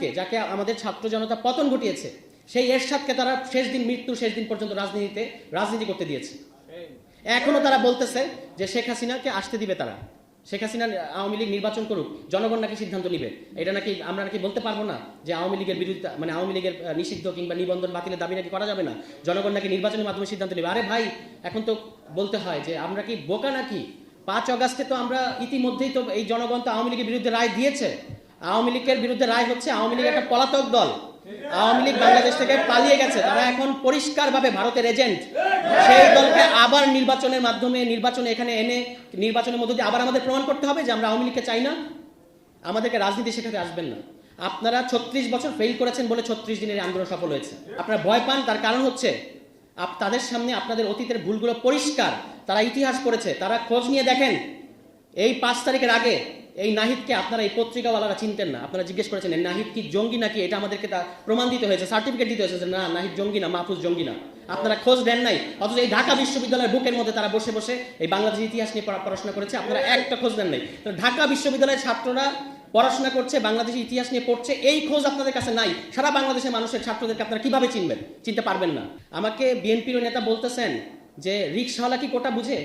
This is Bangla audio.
কে যাকে আমাদের ছাত্র জনতা পতন ঘটিয়েছে, সেই এরশাদকে তারা শেষ দিন মৃত্যু শেষ দিন পর্যন্ত রাজনীতিতে, রাজনীতি করতে দিয়েছে। এখনও তারা বলতেছে যে শেখ হাসিনাকে আসতে দিবে তারা। শেখ হাসিনা আওয়ামী লীগ নির্বাচন করুক, জনগণ নাকি সিদ্ধান্ত নিবে। এটা নাকি আমরা নাকি বলতে পারব না যে আওয়ামী লীগের বিরুদ্ধে মানে আওয়ামী লীগের নিষিদ্ধ কিংবা নিবন্ধন বাতিলের দাবি নাকি করা যাবে না? জনগণ নাকি নির্বাচনের মাধ্যমে সিদ্ধান্ত নেবে? আরে ভাই, এখন তো বলতে হয় যে আমরা কি বোকা নাকি? পাঁচ অগাস্টে তো আমরা ইতিমধ্যেই তো এই জনগণ তো আওয়ামী লীগের বিরুদ্ধে রায় দিয়েছে। আওয়ামী লীগের বিরুদ্ধে রায় হচ্ছে আওয়ামী লীগ একটা পলাতক দল। আওয়ামী লীগ বাংলাদেশ থেকে পালিয়ে গেছে। তারা এখন পরিষ্কারভাবে ভারতের এজেন্ট। সেই দলকে আবার নির্বাচনের মাধ্যমে, নির্বাচনে এখানে এনে, নির্বাচনের মধ্য দিয়ে আবার আমাদের প্রমাণ করতে হবে যে আমরা আওয়ামী লীগকে চাই না। আমাদেরকে রাজনীতি শেখাতে আসবেন না। আপনারা ছত্রিশ বছর ফেল করেছেন বলে ছত্রিশ দিনের আন্দোলন সফল হয়েছে। আপনারা ভয় পান, তার কারণ হচ্ছে তাদের সামনে আপনাদের অতীতের ভুলগুলো পরিষ্কার। তারা ইতিহাস করেছে, তারা খোঁজ নিয়ে দেখেন। এই পাঁচ তারিখের আগে এই নাহিদকে আপনারা এই পত্রিকাওয়ালারা চিনতেন না। আপনারা জিজ্ঞেস করেছেন নাহিদ কি জঙ্গি নাকি? এটা আমাদেরকে তা প্রমাণ দিতে হয়েছে, সার্টিফিকেট দিতে হয়েছে না, নাহিদ জঙ্গি না, মাহফুজ জঙ্গি না। আপনারা খোঁজ দেন নাই, অথচ এই ঢাকা বিশ্ববিদ্যালয়ের বুকের মধ্যে তারা বসে বসে এই বাংলাদেশের ইতিহাস নিয়ে পড়াশোনা করেছে, আপনারা একটা খোঁজ দেন নাই। ঢাকা বিশ্ববিদ্যালয়ের ছাত্ররা পড়াশোনা করছে বাংলাদেশের ইতিহাস নিয়ে পড়ছে, এই খোঁজ আপনাদের কাছে নাই। সারা বাংলাদেশের মানুষের ছাত্রদেরকে আপনারা কীভাবে চিনবেন? চিনতে পারবেন না। আমাকে বিএনপির নেতা বলতেছেন যে রিক্সাওয়ালা কি কোটা বুঝে?